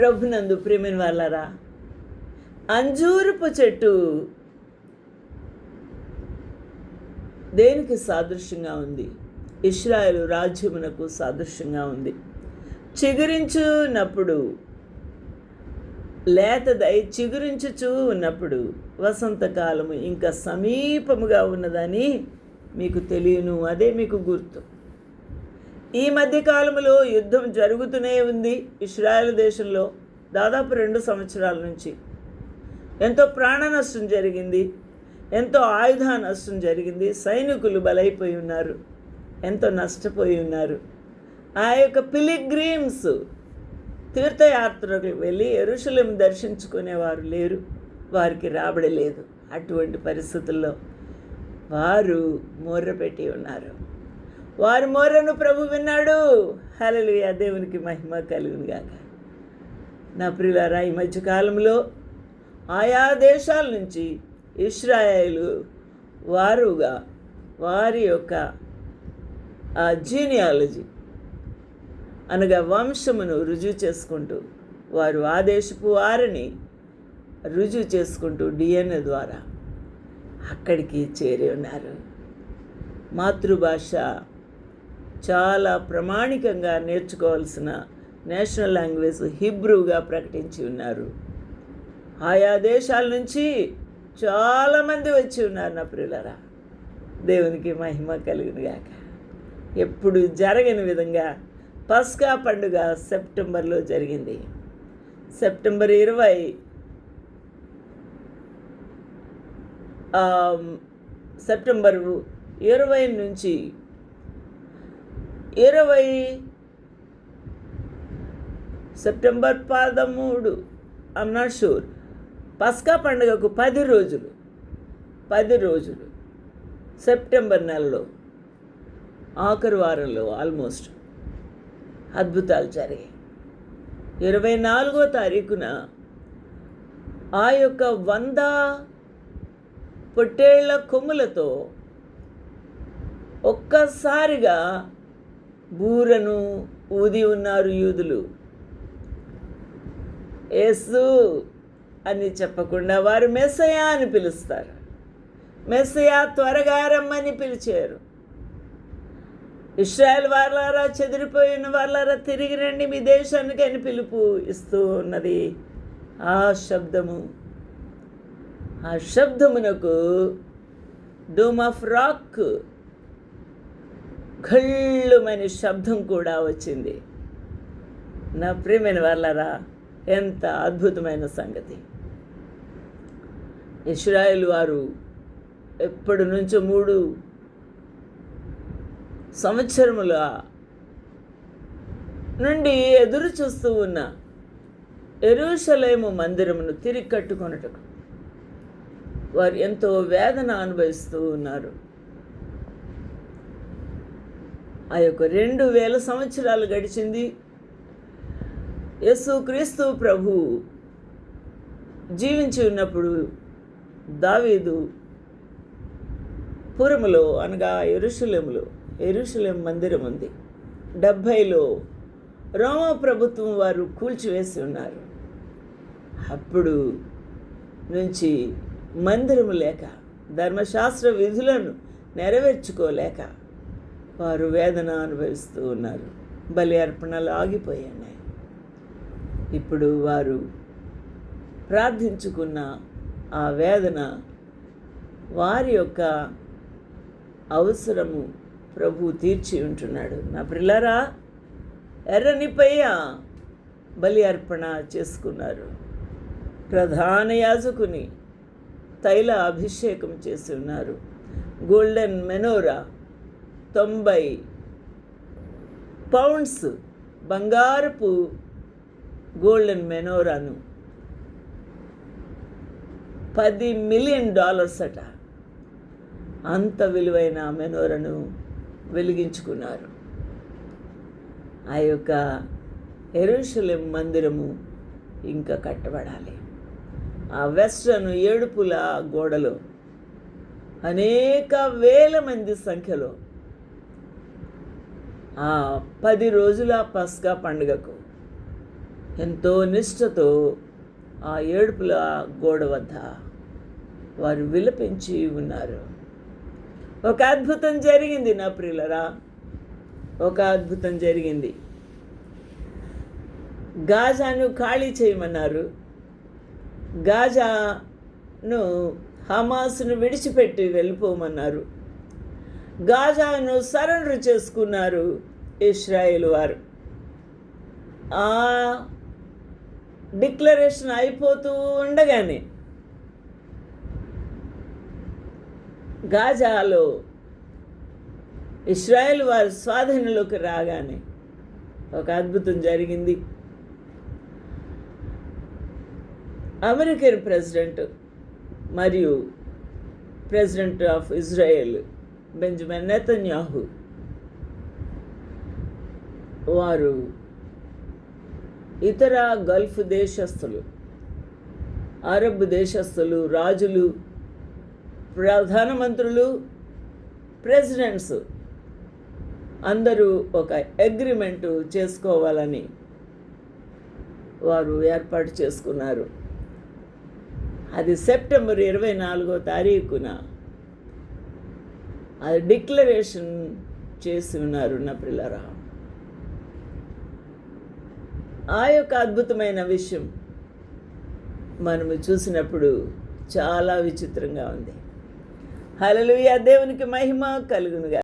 ప్రభునందు ప్రేమని వాళ్ళరా అంజూరపు చెట్టు దేనికి సాదృశ్యంగా ఉంది? ఇస్రాయలు రాజ్యమునకు సాదృశ్యంగా ఉంది. చిగురించున్నప్పుడు లేతదై చిగురించుచూ ఉన్నప్పుడు వసంతకాలము ఇంకా సమీపముగా ఉన్నదని మీకు తెలియను అదే మీకు గుర్తు. ఈ మధ్య కాలంలో యుద్ధం జరుగుతూనే ఉంది ఇస్రాయల్ దేశంలో దాదాపు రెండు సంవత్సరాల నుంచి. ఎంతో ప్రాణ నష్టం జరిగింది ఎంతో ఆయుధ నష్టం జరిగింది సైనికులు బలైపోయి ఉన్నారు ఎంతో నష్టపోయి ఉన్నారు. ఆ యొక్క పిలిగ్రీమ్స్ తీర్థయాత్రకు వెళ్ళి ఎరుషలేం దర్శించుకునేవారు లేరు వారికి రాబడి లేదు అటువంటి పరిస్థితుల్లో వారు మూర్రపెట్టి ఉన్నారు. వారి మోరను ప్రభు విన్నాడు. హల్లెలూయా. దేవునికి మహిమ కలుగునుగాక నా ప్రియులారా ఈ మధ్యకాలంలో ఆయా దేశాల నుంచి ఇస్రాయేలు వారుగా వారి యొక్క ఆ జీనియాలజీ అనగా వంశమును రుజువు చేసుకుంటూ వారు ఆ దేశపు వారిని రుజువు చేసుకుంటూ డిఎన్ఏ ద్వారా అక్కడికి చేరి ఉన్నారు. మాతృభాష చాలా ప్రామాణికంగా నేర్చుకోవాల్సిన నేషనల్ లాంగ్వేజ్ హిబ్రూగా ప్రకటించి ఉన్నారు. ఆయా దేశాల నుంచి చాలామంది వచ్చి ఉన్నారు నా ప్రియులరా. దేవునికి మహిమ కలిగిన ఎప్పుడు జరగని విధంగా పస్కా పండుగ సెప్టెంబర్లో జరిగింది. సెప్టెంబర్ ఇరవై సెప్టెంబరు సెప్టెంబర్ ఇరవై నుంచి ఇరవై సెప్టెంబర్ పదమూడు. ఐమ్ నాట్ షూర్ పస్కా పండుగకు పది రోజులు. పది రోజులు. సెప్టెంబర్ నెలలో. ఆఖరి వారంలో ఆల్మోస్ట్ అద్భుతాలు జరిగాయి. ఇరవై నాలుగో తారీఖున ఆ యొక్క వంద పొట్టేళ్ళ కొమ్ములతో ఒక్కసారిగా బూరను ఊది ఉన్నారు యూదులు. యేసు అని చెప్పకుండా వారు మెస్సయా అని పిలుస్తారు. మెస్సయా త్వరగా రమ్మని పిలిచారు. ఇస్రాయల్ వాళ్ళారా చెదిరిపోయిన వాళ్ళారా తిరిగి రండి మీ దేశానికి అని పిలుపు ఇస్తూ ఉన్నది ఆ శబ్దము. ఆ శబ్దమునకు డూమ్ ఆఫ్ రాక్ ఘళ్ళుమని శబ్దం కూడా వచ్చింది. నా ప్రియమైన వాళ్ళరా ఎంత అద్భుతమైన సంగతి. ఇస్రాయేల్ వారు ఎప్పటి నుంచో మూడు సంవత్సరముల నుండి ఎదురు చూస్తూ ఉన్న ఎరుషలేము మందిరమును తిరిగి కట్టుకొనుటకు వారు ఎంతో వేదన అనుభవిస్తూ ఉన్నారు. ఆ యొక్క రెండు వేల సంవత్సరాలు గడిచింది. యస్సు క్రీస్తు ప్రభు జీవించి ఉన్నప్పుడు దావీదు పురములో అనగా ఎరుషలేములో ఎరుషలేం మందిరం ఉంది. డెబ్భైలో రోమ ప్రభుత్వం వారు కూల్చివేసి ఉన్నారు. అప్పుడు నుంచి మందిరము లేక ధర్మశాస్త్ర విధులను నెరవేర్చుకోలేక వారు వేదన అనుభవిస్తూ ఉన్నారు. బలి అర్పణలు ఆగిపోయాయి. ఇప్పుడు వారు ప్రార్థించుకున్న ఆ వేదన వారి యొక్క అవసరము ప్రభు తీర్చి ఉంటున్నాడు. నా పిల్లరా ఎర్రనిపయ్య బలి అర్పణ చేసుకున్నారు. ప్రధాన యాజకుని తైల అభిషేకం చేసి ఉన్నారు. గోల్డెన్ మెనోరా తొంభై పౌండ్స్ బంగారపు గోల్డెన్ మెనోరాను. పది మిలియన్ డాలర్స్ అట అంత విలువైన మెనోరను వెలిగించుకున్నారు. ఆ యొక్క ఎరుషులెం మందిరము ఇంకా కట్టబడాలి. ఆ వెస్ట్రన్ ఏడుపుల గోడలో అనేక వేల మంది సంఖ్యలో పది రోజుల పస్కా పండుగకు ఎంతో నిష్ఠతో ఆ ఏడుపుల గోడ వద్ద వారు విలపించి ఉన్నారు. ఒక అద్భుతం జరిగింది నా ప్రియులరా. ఒక అద్భుతం జరిగింది. గాజాను ఖాళీ చేయమన్నారు. గాజాను హమాస్ను విడిచిపెట్టి వెళ్ళిపోమన్నారు. గాజాను సరెండర్ చేసుకున్నారు ఇస్రాయేల్ వారు. ఆ డిక్లరేషన్ అయిపోతూ ఉండగానే గాజాలో ఇస్రాయేల్ వారి స్వాధీనంలోకి రాగానే ఒక అద్భుతం జరిగింది. అమెరికన్ ప్రెసిడెంట్ మరియు president of Israel Benjamin Netanyahu. వారు ఇతర గల్ఫ్ దేశస్థులు అరబ్ దేశస్థులు రాజులు ప్రధానమంత్రులు ప్రెసిడెంట్స్ అందరూ ఒక అగ్రిమెంటు చేసుకోవాలని వారు ఏర్పాటు చేసుకున్నారు. అది సెప్టెంబర్ ఇరవై నాలుగో తారీఖున అది డిక్లరేషన్ చేసి ఉన్నారు నా పిల్లరా ఆ యొక్క అద్భుతమైన విషయం మనము చూసినప్పుడు చాలా విచిత్రంగా ఉంది. హలలుయ దేవునికి మహిమ కలుగునుగా.